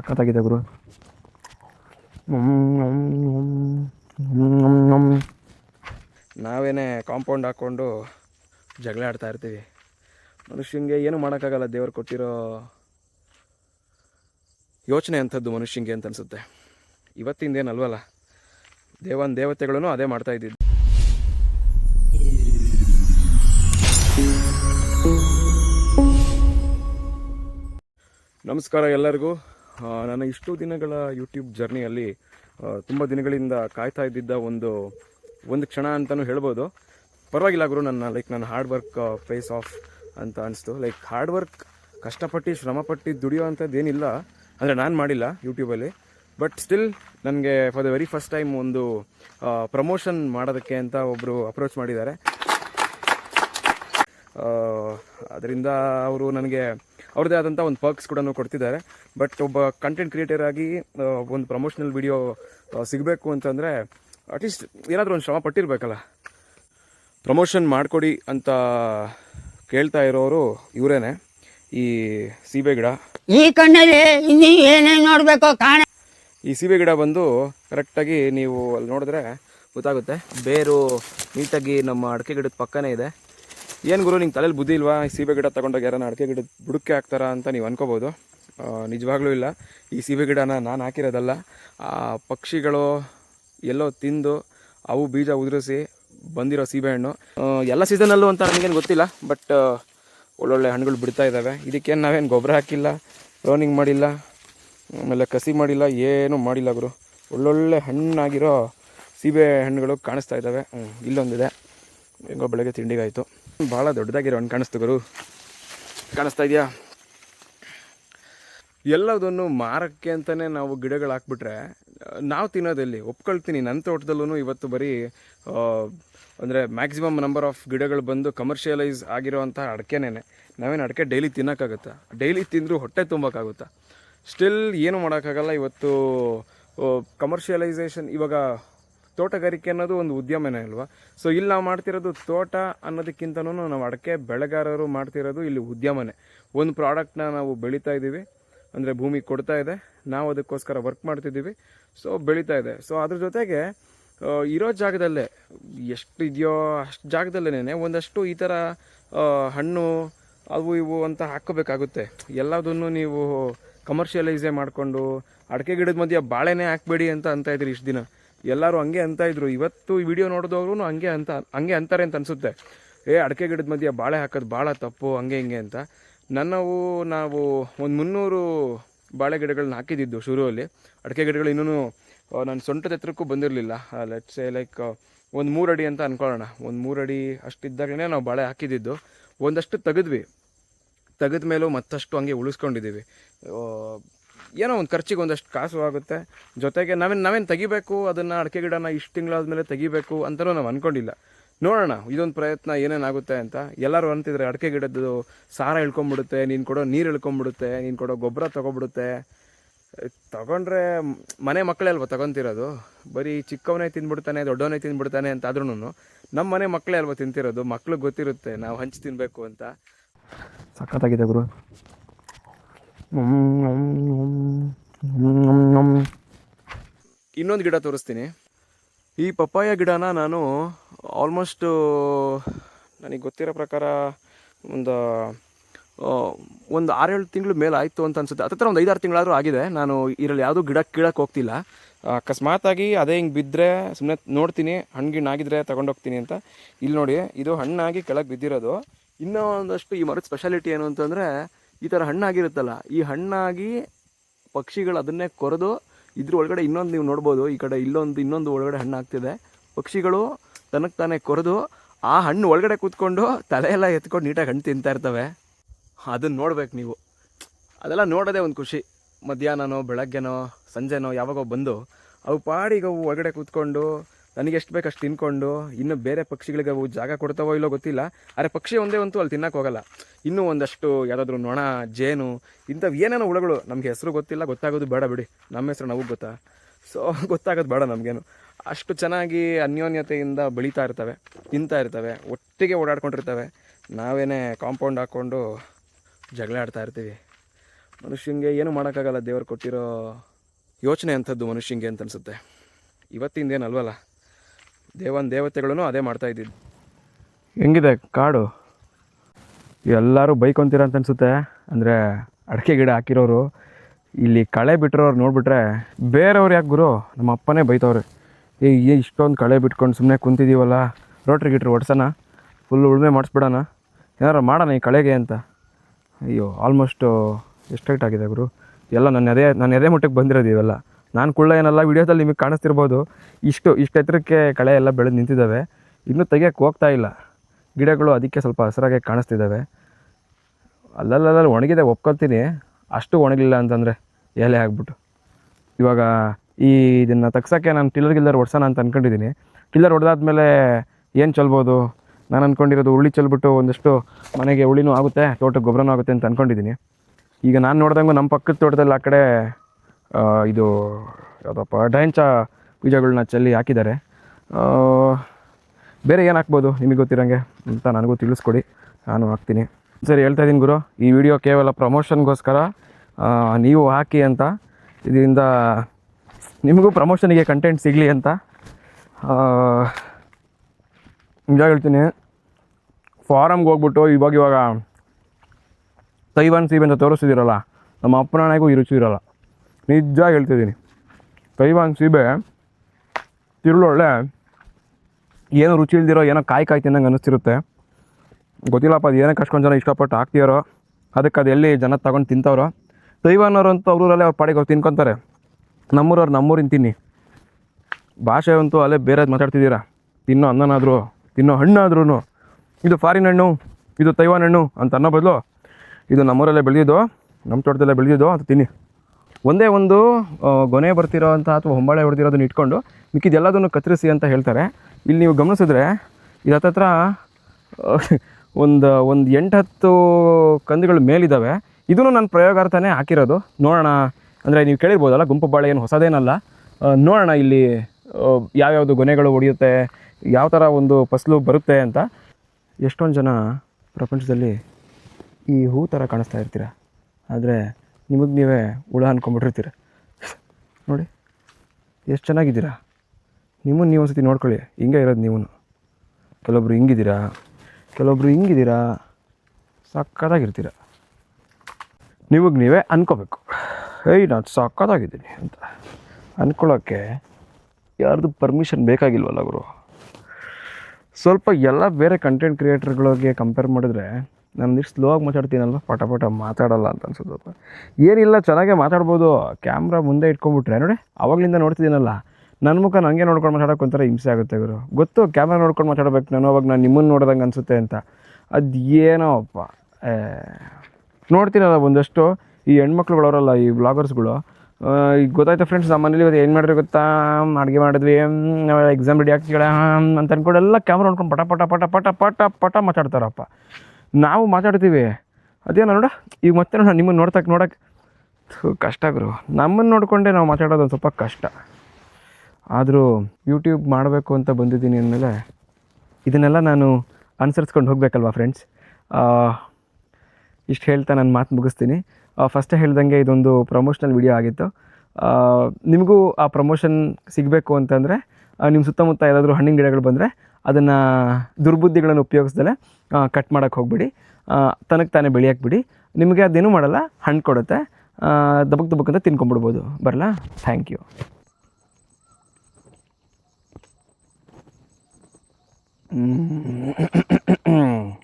ಸಖತ್ತಾಗಿದೆ ಗುರು ನಾವೇನೇ ಕಾಂಪೌಂಡ್ ಹಾಕ್ಕೊಂಡು ಜಗಳ ಆಡ್ತಾ ಇರ್ತೀವಿ. ಮನುಷ್ಯಂಗೆ ಏನು ಮಾಡೋಕ್ಕಾಗಲ್ಲ ದೇವ್ರು ಕೊಟ್ಟಿರೋ ಯೋಚನೆ ಅಂಥದ್ದು ಮನುಷ್ಯಂಗೆ ಅಂತ ಅನಿಸುತ್ತೆ. ಇವತ್ತಿಂದೇನಲ್ವಲ್ಲ ದೇವನ್ ದೇವತೆಗಳೂ ಅದೇ ಮಾಡ್ತಾ ಇದ್ದಿದ್ದು ನಮಸ್ಕಾರ ಎಲ್ಲರಿಗೂ. ಆ, ನನ್ನ ಇಷ್ಟು ದಿನಗಳ ಯೂಟ್ಯೂಬ್ ಜರ್ನಿಯಲ್ಲಿ ತುಂಬ ದಿನಗಳಿಂದ ಕಾಯ್ತಾ ಇದ್ದಿದ್ದ ಒಂದು ಒಂದು ಕ್ಷಣ ಅಂತಲೂ ಹೇಳ್ಬೋದು. ಪರವಾಗಿಲ್ಲ ಗುರು ನನ್ನ ಲೈಕ್ ನನ್ನ ಹಾರ್ಡ್ ವರ್ಕ್ ಫೇಸ್ ಆಫ್ ಅಂತ ಅನಿಸ್ತು. ಲೈಕ್ ಹಾರ್ಡ್ ವರ್ಕ್ ಕಷ್ಟಪಟ್ಟು ಶ್ರಮಪಟ್ಟು ದುಡಿಯೋ ಅಂಥದ್ದು ಏನಿಲ್ಲ ಅಂದರೆ ನಾನು ಮಾಡಿಲ್ಲ ಯೂಟ್ಯೂಬಲ್ಲಿ ಬಟ್ ಸ್ಟಿಲ್ ನನಗೆ for the very first time ಒಂದು ಪ್ರಮೋಷನ್ ಮಾಡೋದಕ್ಕೆ ಅಂತ ಒಬ್ಬರು ಅಪ್ರೋಚ್ ಮಾಡಿದ್ದಾರೆ. ಅದರಿಂದ ಅವರು ನನಗೆ ಅವ್ರದ್ದೇ ಆದಂಥ ಒಂದು ಪರ್ಕ್ಸ್ ಕೂಡ ಕೊಡ್ತಿದ್ದಾರೆ. ಬಟ್ ಒಬ್ಬ ಕಂಟೆಂಟ್ ಕ್ರಿಯೇಟರ್ ಆಗಿ ಒಂದು ಪ್ರಮೋಷನಲ್ ವಿಡಿಯೋ ಸಿಗಬೇಕು ಅಂತಂದರೆ ಅಟ್ಲೀಸ್ಟ್ ಏನಾದರೂ ಒಂದು ಶ್ರಮ ಪಟ್ಟಿರಬೇಕಲ್ಲ. ಪ್ರಮೋಷನ್ ಮಾಡಿಕೊಡಿ ಅಂತ ಕೇಳ್ತಾ ಇರೋರು ಇವರೇನೆ. ಈ ಸೀಬೆ ಗಿಡ. ಈ ಕಣ್ಣಲ್ಲಿ ಇನ್ನೂ ಏನೇನು ನೋಡಬೇಕು ಕಾಣ ಈ ಸೀಬೆ ಗಿಡ ಬಂದು ಕರೆಕ್ಟಾಗಿ ನೀವು ಅಲ್ಲಿ ನೋಡಿದ್ರೆ ಗೊತ್ತಾಗುತ್ತೆ. ಬೇರು ನೀಟಾಗಿ ನಮ್ಮ ಅಡಿಕೆ ಗಿಡದ ಪಕ್ಕನೇ ಇದೆ. ಏನು ಗುರು, ನಿಂಗೆ ತಲೆಯಲ್ಲಿ ಬುದ್ಧಿ ಇಲ್ವಾ? ಈ ಸೀಬೆ ಗಿಡ ತಗೊಂಡೋಗಿ ಯಾರನ್ನ ಅಡಿಕೆ ಗಿಡ ಬುಡಕ್ಕೆ ಹಾಕ್ತಾರ ಅಂತ ನೀವು ಅನ್ಕೋಬೋದು. ನಿಜವಾಗ್ಲೂ ಇಲ್ಲ. ಈ ಸೀಬೆ ಗಿಡನ ನಾನು ಹಾಕಿರೋದಲ್ಲ. ಆ, ಪಕ್ಷಿಗಳು ಎಲ್ಲೋ ತಿಂದು ಅವು ಬೀಜ ಉದುರಿಸಿ ಬಂದಿರೋ ಸೀಬೆಹಣ್ಣು ಹಣ್ಣು. ಎಲ್ಲ ಸೀಸನಲ್ಲೂ ಅಂತ ನನಗೇನು ಗೊತ್ತಿಲ್ಲ ಬಟ್ ಒಳ್ಳೊಳ್ಳೆ ಹಣ್ಣುಗಳು ಬಿಡ್ತಾ ಇದ್ದಾವೆ ಇದಕ್ಕೇನು ನಾವೇನು ಗೊಬ್ಬರ ಹಾಕಿಲ್ಲ ರೋನಿಂಗ್ ಮಾಡಿಲ್ಲ, ಆಮೇಲೆ ಕಸಿ ಮಾಡಿಲ್ಲ, ಏನೂ ಮಾಡಿಲ್ಲ ಗುರು. ಒಳ್ಳೊಳ್ಳೆ ಹಣ್ಣಾಗಿರೋ ಸೀಬೆ ಹಣ್ಣುಗಳು ಕಾಣಿಸ್ತಾ ಇದ್ದಾವೆ ಇಲ್ಲೊಂದಿದೆ. ಹೆಂಗೋ ಬೆಳಗ್ಗೆ ತಿಂಡಿಗಾಯಿತು. ಭಾಳ ದೊಡ್ಡದಾಗಿರೋ ಹಣ್ಣು ಕಾಣಿಸ್ತು ಗುರು. ಕಾಣಿಸ್ತಾ ಇದೆಯಾ? ಎಲ್ಲದನ್ನು ಮಾರಕ್ಕೆ ಅಂತಲೇ ನಾವು ಗಿಡಗಳು ಹಾಕ್ಬಿಟ್ರೆ, ನಾವು ತಿನ್ನೋದೆಲ್ಲಿ? ಒಪ್ಕೊಳ್ತೀನಿ ನನ್ನ ತೋಟದಲ್ಲೂ ಇವತ್ತು ಬರೀ ಅಂದರೆ ಮ್ಯಾಕ್ಸಿಮಮ್ ನಂಬರ್ ಆಫ್ ಗಿಡಗಳು ಬಂದು ಕಮರ್ಷಿಯಲೈಸ್ ಆಗಿರೋವಂಥ ಅಡಿಕೆನೇ ನಾವೇನು ಅಡಿಕೆ ಡೈಲಿ ತಿನ್ನೋಕ್ಕಾಗುತ್ತಾ? ಡೈಲಿ ತಿಂದರೂ ಹೊಟ್ಟೆ ತುಂಬೋಕ್ಕಾಗುತ್ತಾ? ಸ್ಟಿಲ್ ಏನು ಮಾಡೋಕ್ಕಾಗಲ್ಲ ಇವತ್ತು ಕಮರ್ಷಿಯಲೈಸೇಷನ್ ಇವಾಗ ತೋಟಗಾರಿಕೆ ಅನ್ನೋದು ಒಂದು ಉದ್ಯಮನೇ ಅಲ್ವಾ? ಸೊ ಇಲ್ಲಿ ನಾವು ಮಾಡ್ತಿರೋದು ತೋಟ ಅನ್ನೋದಕ್ಕಿಂತನೂ ನಾವು ಅಡಕೆ ಬೆಳೆಗಾರರು ಮಾಡ್ತಿರೋದು ಇಲ್ಲಿ ಉದ್ಯಮನೇ. ಒಂದು ಪ್ರಾಡಕ್ಟ್ನ ನಾವು ಬೆಳೀತಾ ಇದ್ದೀವಿ. ಅಂದರೆ ಭೂಮಿ ಕೊಡ್ತಾ ಇದೆ. ನಾವು ಅದಕ್ಕೋಸ್ಕರ ವರ್ಕ್ ಮಾಡ್ತಿದ್ದೀವಿ. ಸೊ ಬೆಳೀತಾ ಇದೆ. ಸೊ ಅದ್ರ ಜೊತೆಗೆ ಇರೋ ಜಾಗದಲ್ಲೇ, ಎಷ್ಟು ಇದೆಯೋ ಅಷ್ಟು ಜಾಗದಲ್ಲೇನೆ ಒಂದಷ್ಟು ಈ ಥರ ಹಣ್ಣು ಅವು ಇವು ಅಂತ ಹಾಕೋಬೇಕಾಗುತ್ತೆ ಎಲ್ಲದನ್ನು ನೀವು ಕಮರ್ಷಿಯಲೈಸೇ ಮಾಡಿಕೊಂಡು, ಅಡಿಕೆ ಗಿಡದ ಮಧ್ಯೆ ಬಾಳೆನೇ ಹಾಕ್ಬೇಡಿ ಅಂತ ಅಂತ ಇದ್ರಿ ಇಷ್ಟು ದಿನ. ಎಲ್ಲರೂ ಹಂಗೆ ಅಂತ ಇದ್ರು. ಇವತ್ತು ಈ ವಿಡಿಯೋ ನೋಡಿದವ್ರು ಹಂಗೆ ಅಂತ, ಹಂಗೆ ಅಂತಾರೆ ಅಂತ ಅನಿಸುತ್ತೆ. ಏ, ಅಡಿಕೆ ಗಿಡದ ಮಧ್ಯೆ ಬಾಳೆ ಹಾಕೋದು ಭಾಳ ತಪ್ಪು, ಹಂಗೆ ಹಿಂಗೆ ಅಂತ. ನನ್ನವು ನಾವು ಒಂದು ಮುನ್ನೂರು ಬಾಳೆ ಗಿಡಗಳನ್ನ ಹಾಕಿದ್ದಿದ್ದು ಶುರುವಲ್ಲಿ. ಅಡಿಕೆ ಗಿಡಗಳು ಇನ್ನೂ ನನ್ನ ಸೊಂಟದ ಎತ್ತರಕ್ಕೂ ಬಂದಿರಲಿಲ್ಲ. ಲೆಟ್ಸ್ ಸೇ ಲೈಕ್ ಒಂದು ಮೂರು ಅಡಿ ಅಂತ ಅನ್ಕೊಳ್ಳೋಣ. ಒಂದು ಮೂರು ಅಡಿ ಅಷ್ಟಿದ್ದಾಗಲೇ ನಾವು ಬಾಳೆ ಹಾಕಿದ್ದಿದ್ದು ಒಂದಷ್ಟು ತೆಗೆದ್ವಿ. ತೆಗೆದ ಮೇಲೂ ಮತ್ತಷ್ಟು ಹಂಗೆ ಉಳಿಸ್ಕೊಂಡಿದ್ದೀವಿ ಏನೋ ಒಂದು ಖರ್ಚಿಗೆ ಒಂದಷ್ಟು ಕಾಸು ಆಗುತ್ತೆ. ಜೊತೆಗೆ ನಾವೇನು ನಾವೇನು ತೆಗಿಬೇಕು? ಅದನ್ನು ಅಡಿಕೆ ಗಿಡನ ಇಷ್ಟು ತಿಂಗಳಾದ್ಮೇಲೆ ತೆಗಿಬೇಕು ಅಂತಲೂ ನಾವು ಅಂದ್ಕೊಂಡಿಲ್ಲ ನೋಡೋಣ, ಇದೊಂದು ಪ್ರಯತ್ನ ಏನೇನಾಗುತ್ತೆ ಅಂತ. ಎಲ್ಲರೂ ಅಂತಿದ್ರೆ ಅಡಿಕೆ ಗಿಡದ್ದು ಸಾರ ಇಳ್ಕೊಂಬಿಡುತ್ತೆ, ನೀನು ಕೊಡೋ ನೀರು ಇಳ್ಕೊಂಬಿಡುತ್ತೆ, ನೀನು ಕೊಡೋ ಗೊಬ್ಬರ ತೊಗೊಬಿಡುತ್ತೆ. ತಗೊಂಡ್ರೆ ಮನೆ ಮಕ್ಕಳೇ ಅಲ್ವಾ ತಗೊಂತಿರೋದು? ಬರೀ ಚಿಕ್ಕವನೇ ತಿಂದ್ಬಿಡ್ತಾನೆ, ದೊಡ್ಡವನೇ ತಿಂದ್ಬಿಡ್ತಾನೆ ಅಂತ ಆದ್ರೂ ನಮ್ಮ ಮನೆ ಮಕ್ಕಳೇ ಅಲ್ವಾ ತಿಂತಿರೋದು? ಮಕ್ಳಿಗೆ ಗೊತ್ತಿರುತ್ತೆ ನಾವು ಹಂಚಿ ತಿನ್ನಬೇಕು ಅಂತ. ಸಖತ್ತಾಗಿದೆ ಗುರು. ಇನ್ನೊಂದು ಗಿಡ ತೋರಿಸ್ತೀನಿ. ಈ ಪಪ್ಪಾಯ ಗಿಡನ ನಾನು ಆಲ್ಮೋಸ್ಟ್ ನನಗೆ ಗೊತ್ತಿರೋ ಪ್ರಕಾರ ಒಂದು ಒಂದು ಆರೇಳು ತಿಂಗಳು ಮೇಲೆ ಆಯಿತು ಅಂತ ಅನ್ಸುತ್ತೆ. ಹತ್ತಿರ ಒಂದು ಐದಾರು ತಿಂಗಳಾದರೂ ಆಗಿದೆ. ನಾನು ಇದರಲ್ಲಿ ಯಾವುದೂ ಗಿಡ ಕೀಳಕ್ಕೆ ಹೋಗ್ತಿಲ್ಲ. ಅಕಸ್ಮಾತ್ ಅಕಸ್ಮಾತಾಗಿ ಅದೇ ಹಿಂಗೆ ಬಿದ್ದರೆ ಸುಮ್ಮನೆ ನೋಡ್ತೀನಿ ಹಣ್ಣು ಆಗಿದ್ರೆ ತಗೊಂಡೋಗ್ತೀನಿ ಅಂತ. ಇಲ್ಲಿ ನೋಡಿ, ಇದು ಹಣ್ಣಾಗಿ ಕೆಳಗೆ ಬಿದ್ದಿರೋದು. ಇನ್ನೂ ಒಂದಷ್ಟು ಈ ಮರದ ಸ್ಪೆಷಾಲಿಟಿ ಏನು ಅಂತಂದರೆ, ಈ ಥರ ಹಣ್ಣಾಗಿರುತ್ತಲ್ಲ, ಈ ಹಣ್ಣಾಗಿ ಪಕ್ಷಿಗಳು ಅದನ್ನೇ ಕೊರೆದು ಇದ್ರ ಒಳಗಡೆ ಇನ್ನೊಂದು ನೀವು ನೋಡ್ಬೋದು, ಈ ಕಡೆ ಇಲ್ಲೊಂದು, ಇನ್ನೊಂದು ಒಳಗಡೆ ಹಣ್ಣು ಆಗ್ತಿದೆ. ಪಕ್ಷಿಗಳು ತನಗೆ ತಾನೇ ಕೊರೆದು ಆ ಹಣ್ಣು ಒಳಗಡೆ ಕೂತ್ಕೊಂಡು ತಲೆ ಎಲ್ಲ ಎತ್ಕೊಂಡು ನೀಟಾಗಿ ಹಣ್ಣು ತಿಂತಾ ಇರ್ತವೆ. ಅದನ್ನು ನೋಡ್ಬೇಕು ನೀವು. ಅದೆಲ್ಲ ನೋಡೋದೇ ಒಂದು ಖುಷಿ. ಮಧ್ಯಾಹ್ನನೋ, ಬೆಳಗ್ಗೆನೋ, ಸಂಜೆನೋ, ಯಾವಾಗೋ ಬಂದು ಅವು ಪಾಡಿಗೆ ಅವು ಒಳಗಡೆ ಕೂತ್ಕೊಂಡು ನನಗೆ ಎಷ್ಟು ಬೇಕು ಅಷ್ಟು ತಿನ್ಕೊಂಡು ಇನ್ನು ಬೇರೆ ಪಕ್ಷಿಗಳಿಗೆ ಅವು ಜಾಗ ಕೊಡ್ತಾವೋ ಇಲ್ಲೋ ಗೊತ್ತಿಲ್ಲ. ಆದರೆ ಪಕ್ಷಿ ಒಂದೇ ಅಂತೂ ಅಲ್ಲಿ ತಿನ್ನಕ್ಕೆ ಹೋಗಲ್ಲ. ಇನ್ನೂ ಒಂದಷ್ಟು ಯಾವುದಾದ್ರೂ ನೊಣ, ಜೇನು, ಇಂಥವು ಏನೇನೋ ಹುಳುಗಳು ನಮಗೆ ಹೆಸರು ಗೊತ್ತಿಲ್ಲ, ಗೊತ್ತಾಗೋದು ಬೇಡ ಬಿಡಿ. ನಮ್ಮ ಹೆಸರು ನಮಗೆ ಗೊತ್ತಾ? ಸೊ ಗೊತ್ತಾಗೋದು ಬೇಡ ನಮಗೇನು. ಅಷ್ಟು ಚೆನ್ನಾಗಿ ಅನ್ಯೋನ್ಯತೆಯಿಂದ ಬೆಳೀತಾ ಇರ್ತವೆ, ತಿಂತಾ ಇರ್ತವೆ, ಒಟ್ಟಿಗೆ ಓಡಾಡ್ಕೊಂಡಿರ್ತವೆ. ನಾವೇನೇ ಕಾಂಪೌಂಡ್ ಹಾಕ್ಕೊಂಡು ಜಗಳ ಆಡ್ತಾ ಇರ್ತೀವಿ. ಮನುಷ್ಯನಿಗೆ ಏನು ಮಾಡೋಕ್ಕಾಗಲ್ಲ ದೇವರು ಕೊಟ್ಟಿರೋ ಯೋಚನೆ ಅಂಥದ್ದು ಮನುಷ್ಯಂಗೆ ಅಂತ ಅನಿಸುತ್ತೆ. ಇವತ್ತಿಂದೇನು ಅಲ್ವಲ್ಲ ದೇವನ್ ದೇವತೆಗಳನ್ನು ಅದೇ ಮಾಡ್ತಾ ಇದ್ದಿದ್ದು ಹೆಂಗಿದೆ ಕಾಡು? ಎಲ್ಲರೂ ಬೈಕೊಂತೀರ ಅಂತ ಅನಿಸುತ್ತೆ. ಅಂದರೆ ಅಡಿಕೆ ಗಿಡ ಹಾಕಿರೋರು, ಇಲ್ಲಿ ಕಳೆ ಬಿಟ್ಟಿರೋರು ನೋಡಿಬಿಟ್ರೆ ಬೇರೆಯವ್ರು ಯಾಕೆ ಗುರು? ನಮ್ಮ ಅಪ್ಪನೇ ಬೈತವ್ರೆ. ಏ ಇಷ್ಟೊಂದು ಕಳೆ ಬಿಟ್ಕೊಂಡು ಸುಮ್ಮನೆ ಕುಂತಿದ್ದೀವಲ್ಲ ರೋಟ್ರಿ ಗಿಟ್ರಿ ಒಡ್ಸೋಣ ಫುಲ್ ಉಳುಮೆ ಮಾಡಿಸ್ಬಿಡೋಣ? ಏನಾರು ಮಾಡೋಣ ಈ ಕಳೆಗೆ ಅಂತ? ಅಯ್ಯೋ, ಆಲ್ಮೋಸ್ಟು ಎಷ್ಟು ಹೈಟ್ ಆಗಿದೆ ಗುರು? ಎಲ್ಲ ನನ್ನ ಎದೆ ನನ್ನ ಎದೆ ಮಟ್ಟಕ್ಕೆ ಬಂದಿರೋದು ಇವೆಲ್ಲ. ನಾನು ಕುಳ್ಳ ಏನಲ್ಲ, ವೀಡಿಯೋದಲ್ಲಿ ನಿಮಗೆ ಕಾಣಿಸ್ತಿರ್ಬೋದು. ಇಷ್ಟು ಇಷ್ಟು ಎತ್ತರಕ್ಕೆ ಕಳೆ ಎಲ್ಲ ಬೆಳೆದು ನಿಂತಿದ್ದಾವೆ ಇನ್ನೂ ತೆಗಿಯೋಕ್ಕೆ ಹೋಗ್ತಾ ಇಲ್ಲ. ಗಿಡಗಳು ಅದಕ್ಕೆ ಸ್ವಲ್ಪ ಹಸಿರಾಗೆ ಕಾಣಿಸ್ತಿದ್ದಾವೆ ಅಲ್ಲಲ್ಲಲ್ಲಿ, ಒಣಗಿದೆ, ಒಪ್ಕೊಳ್ತೀನಿ. ಅಷ್ಟು ಒಣಗಿಲ್ಲ ಅಂತಂದರೆ ಎಲೆ ಆಗ್ಬಿಟ್ಟು. ಇವಾಗ ಈ ಇದನ್ನು ತಗ್ಸೋಕ್ಕೆ ನಾನು ಟಿಲ್ಲರ್ ಗಿಲ್ಲರ್ ಹೊಡ್ಸೋಣ ಅಂತ ಅಂದ್ಕೊಂಡಿದ್ದೀನಿ ಟಿಲ್ಲರ್ ಹೊಡೆದಾದ್ಮೇಲೆ ಏನು ಚೆಲ್ಬೋದು? ನಾನು ಅಂದ್ಕೊಂಡಿರೋದು ಉರುಳಿ ಚೆಲ್ಬಿಟ್ಟು ಒಂದಷ್ಟು ಮನೆಗೆ ಉಳಿನೂ ಆಗುತ್ತೆ, ತೋಟಕ್ಕೆ ಗೊಬ್ಬರನೂ ಆಗುತ್ತೆ ಅಂತ ಅಂದ್ಕೊಂಡಿದ್ದೀನಿ ಈಗ ನಾನು ನೋಡ್ದಂಗೂ ನಮ್ಮ ಪಕ್ಕದ ತೋಟದಲ್ಲಿ ಆ ಕಡೆ ಇದು ಯಾವುದಪ್ಪ, ಡೈಂಚ ಬೀಜಗಳನ್ನ ಚೆಲ್ಲಿ ಹಾಕಿದ್ದಾರೆ. ಬೇರೆ ಏನು ಹಾಕ್ಬೋದು ನಿಮಗೆ ಗೊತ್ತಿರೋಂಗೆ ಅಂತ ನನಗೂ ತಿಳಿಸ್ಕೊಡಿ. ನಾನು ಹಾಕ್ತೀನಿ. ಸರಿ, ಹೇಳ್ತಾ ಇದ್ದೀನಿ ಗುರು, ಈ ವಿಡಿಯೋ ಕೇವಲ ಪ್ರಮೋಷನ್ಗೋಸ್ಕರ ನೀವು ಹಾಕಿ ಅಂತ, ಇದರಿಂದ ನಿಮಗೂ ಪ್ರಮೋಷನಿಗೆ ಕಂಟೆಂಟ್ ಸಿಗಲಿ ಅಂತ ನಿಜ ಹೇಳ್ತೀನಿ. ಫಾರಮ್ಗೆ ಹೋಗ್ಬಿಟ್ಟು ಇವಾಗ ಇವಾಗ, ತೈವಾನ್ ಸೀಬೆ ಅಂತ ತೋರಿಸಿದಿರಲ್ಲ, ನಮ್ಮ ಅಪ್ಪನಾಣೆಗೂ ಈ ರುಚಿ ಇರೋಲ್ಲ. ನಿಜ ಹೇಳ್ತಿದ್ದೀನಿ. ತೈವಾನ್ ಸೀಬೆ, ತಿರುಳೊಳ್ಳೆ, ಏನೋ ರುಚಿ ಇಲ್ದಿರೋ, ಏನೋ ಕಾಯಿ ಕಾಯಿ ತಿನ್ನಂಗೆ ಅನ್ನಿಸ್ತಿರುತ್ತೆ. ಗೊತ್ತಿಲ್ಲಪ್ಪ ಅದು ಏನಕ್ಕೆ ಅಷ್ಟೊಂದು ಜನ ಇಷ್ಟಪಟ್ಟು ಹಾಕ್ತಿಯಾರೋ ಅದಕ್ಕೆ ಅದು ಎಲ್ಲಿ ಜನ ತಗೊಂಡು ತಿಂತವ್ರೋ. ತೈವಾನವ್ರು ಅಂತ ಅವ್ರೂರಲ್ಲೇ ಅವ್ರ ಪಾಡಿಗೆ ಅವ್ರು ತಿನ್ಕೊತಾರೆ. ನಮ್ಮೂರವ್ರು ನಮ್ಮೂರಿನ ತಿನ್ನಿ. ಭಾಷೆ ಅಂತೂ ಅಲ್ಲೇ ಬೇರೆ ಮಾತಾಡ್ತಿದ್ದೀರಾ? ತಿನ್ನೋ ಅನ್ನನಾದರೂ, ತಿನ್ನೋ ಹಣ್ಣಾದ್ರೂ ಇದು ಫಾರಿನ್ ಹಣ್ಣು, ಇದು ತೈವಾನ್ ಹಣ್ಣು ಅಂತ ಅನ್ನೋ ಬದಲು ಇದು ನಮ್ಮೂರಲ್ಲೇ ಬೆಳೆದಿದ್ದು ನಮ್ಮ ತೋಟದಲ್ಲೇ ಬೆಳೆದಿದ್ದು ಅಂತ ತಿನ್ನಿ. ಒಂದೇ ಒಂದು ಗೊನೆ ಬರ್ತಿರೋ ಅಂತ ಅಥವಾ ಹೊಂಬಾಳೆ ಹೊಡೆದಿರೋದನ್ನ ಇಟ್ಕೊಂಡು ಮಿಕ್ಕಿದೆಲ್ಲದನ್ನು ಕತ್ತರಿಸಿ ಅಂತ ಹೇಳ್ತಾರೆ. ಇಲ್ಲಿ ನೀವು ಗಮನಿಸಿದ್ರೆ ಇದು ಹತ್ತತ್ರ ಒಂದು ಒಂದು ಎಂಟು ಹತ್ತು ಕಂದುಗಳು ಮೇಲಿದ್ದಾವೆ ಇದನ್ನು ನಾನು ಪ್ರಯೋಗಾರ್ಥನೇ ಹಾಕಿರೋದು. ನೋಡೋಣ. ಅಂದರೆ ನೀವು ಕೇಳಿರ್ಬೋದಲ್ಲ, ಗುಂಪು ಬಾಳೆ ಏನು ಹೊಸದೇನಲ್ಲ. ನೋಡೋಣ ಇಲ್ಲಿ ಯಾವ್ಯಾವುದು ಗೊನೆಗಳು ಹೊಡೆಯುತ್ತೆ ಯಾವ ಥರ ಒಂದು ಫಸಲು ಬರುತ್ತೆ ಅಂತ. ಎಷ್ಟೊಂದು ಜನ ಪ್ರಪಂಚದಲ್ಲಿ ಈ ಹೂ ಥರ ಕಾಣಿಸ್ತಾ ಇರ್ತೀರ? ಆದರೆ ನಿಮಗೆ ನೀವೇ ಹುಳ ಅಂದ್ಕೊಂಬಿಟ್ಟಿರ್ತೀರ ನೋಡಿ, ಎಷ್ಟು ಚೆನ್ನಾಗಿದ್ದೀರಾ? ನಿಮ್ಮನ್ನು ನೀವು ಒಂದ್ಸತಿ ನೋಡ್ಕೊಳ್ಳಿ, ಹಿಂಗೆ ಇರೋದು ನೀವು ಕೆಲವೊಬ್ರು ಹಿಂಗಿದ್ದೀರಾ? ಕೆಲವೊಬ್ರು ಹಿಂಗಿದ್ದೀರಾ? ಸಕ್ಕತ್ತಾಗಿರ್ತೀರ? ನಿಮಗೆ ನೀವೇ ಅನ್ಕೋಬೇಕು. ಏಯ್, ನಾನು ಸಕ್ಕತ್ತಾಗಿದ್ದೀನಿ ಅಂತ. ಅಂದ್ಕೊಳ್ಳೋಕ್ಕೆ ಯಾರ್ದು ಪರ್ಮಿಷನ್ ಬೇಕಾಗಿಲ್ವಲ್ಲ ಅವರು ಸ್ವಲ್ಪ ಎಲ್ಲ ಬೇರೆ ಕಂಟೆಂಟ್ ಕ್ರಿಯೇಟರ್ಗಳಿಗೆ ಕಂಪೇರ್ ಮಾಡಿದ್ರೆ ನಾನು ಸ್ಲೋ ಆಗಿ ಮಾತಾಡ್ತೀನಲ್ವ? ಪಟ ಪಟ ಮಾತಾಡಲ್ಲ ಅಂತ ಅನ್ಸುತ್ತಪ್ಪ ಏನಿಲ್ಲ, ಚೆನ್ನಾಗೇ ಮಾತಾಡ್ಬೋದು. ಕ್ಯಾಮ್ರಾ ಮುಂದೆ ಇಟ್ಕೊಂಡ್ಬಿಟ್ರೆ, ನೋಡಿ, ಅವಾಗಲಿಂದ ನೋಡ್ತಿದ್ದೀನಲ್ಲ. ನನ್ನ ಮುಖ ನನಗೆ ನೋಡ್ಕೊಂಡು ಮಾತಾಡೋಕೆ ಒಂಥರ ಹಿಂಸೆ ಆಗುತ್ತೆ ಗುರು. ಗೊತ್ತು ಕ್ಯಾಮ್ರಾ ನೋಡ್ಕೊಂಡು ಮಾತಾಡ್ಬೇಕು ನಾನು, ಅವಾಗ ನಾನು ನಿಮ್ಮನ್ನು ನೋಡ್ದಂಗೆ ಅನಿಸುತ್ತೆ ಅಂತ. ಅದು ಏನೋ ಅಪ್ಪ. ನೋಡ್ತೀನಲ್ಲ ಒಂದಷ್ಟು. ಈ ಹೆಣ್ಮಕ್ಳುಗಳವರಲ್ಲ, ಈ ಬ್ಲಾಗರ್ಸ್ಗಳು ಈಗ ಗೊತ್ತಾಯ್ತು ಫ್ರೆಂಡ್ಸ್ ನಮ್ಮ ಮನೇಲಿ ಇವತ್ತು ಏನು ಮಾಡಿದ್ರೆ ಗೊತ್ತಾ? ಅಡುಗೆ ಮಾಡಿದ್ವಿ ಎಕ್ಸಾಮ್ ರೆಡಿ ಆಗ್ತಿಗಳ ಅಂತ ಅಂದ್ಕೊಂಡು ಎಲ್ಲ ಕ್ಯಾಮ್ರಾ ನೋಡ್ಕೊಂಡು ಪಟ ಪಟ ಪಟ ಪಟ ಪಟ ಪಟ ಮಾತಾಡ್ತಾರಪ್ಪ. ನಾವು ಮಾತಾಡ್ತೀವಿ. ಅದೇನೋ ನೋಡ, ಈಗ ಮತ್ತೆ ನೋಡ ನಿಮ್ಮನ್ನು ನೋಡ್ತಕ್ಕ ನೋಡಕ್ಕೆ ಕಷ್ಟ ಗುರು. ನಮ್ಮನ್ನು ನೋಡಿಕೊಂಡೇ ನಾವು ಮಾತಾಡೋದು ಒಂದು ಸ್ವಲ್ಪ ಕಷ್ಟ. ಆದರೂ ಯೂಟ್ಯೂಬ್ ಮಾಡಬೇಕು ಅಂತ ಬಂದಿದ್ದೀನಿ ಅಂದಮೇಲೆ ಇದನ್ನೆಲ್ಲ ನಾನು ಅನುಸರಿಸ್ಕೊಂಡು ಹೋಗಬೇಕಲ್ವಾ ಫ್ರೆಂಡ್ಸ್ ಇಷ್ಟು ಹೇಳ್ತಾ ನಾನು ಮಾತು ಮುಗಿಸ್ತೀನಿ. ಫಸ್ಟೇ ಹೇಳ್ದಂಗೆ ಇದೊಂದು ಪ್ರಮೋಷನಲ್ ವಿಡಿಯೋ ಆಗಿತ್ತು. ನಿಮಗೂ ಆ ಪ್ರಮೋಷನ್ ಸಿಗಬೇಕು ಅಂತಂದರೆ ನಿಮ್ಮ ಸುತ್ತಮುತ್ತ ಏನಾದರೂ ಹಣ್ಣಿನ ಗಿಡಗಳು ಬಂದರೆ ಅದನ್ನು ದುರ್ಬುದ್ಧಿಗಳನ್ನು ಉಪಯೋಗಿಸ್ದಲೇ ಕಟ್ ಮಾಡೋಕ್ಕೆ ಹೋಗ್ಬಿಡಿ. ತನಗೆ ತಾನೇ ಬೆಳೆಯೋಕೆ ಬಿಡಿ ನಿಮಗೆ ಅದೇನು ಮಾಡಲ್ಲ, ಹಣ್ಣು ಕೊಡುತ್ತೆ. ದಬಕ್ ದಬಕ್ ಅಂತ ತಿನ್ಕೊಂಡ್ಬಿಡ್ಬೋದು. ಬರಲಾ? ಥ್ಯಾಂಕ್ ಯು ಹ್ಞೂ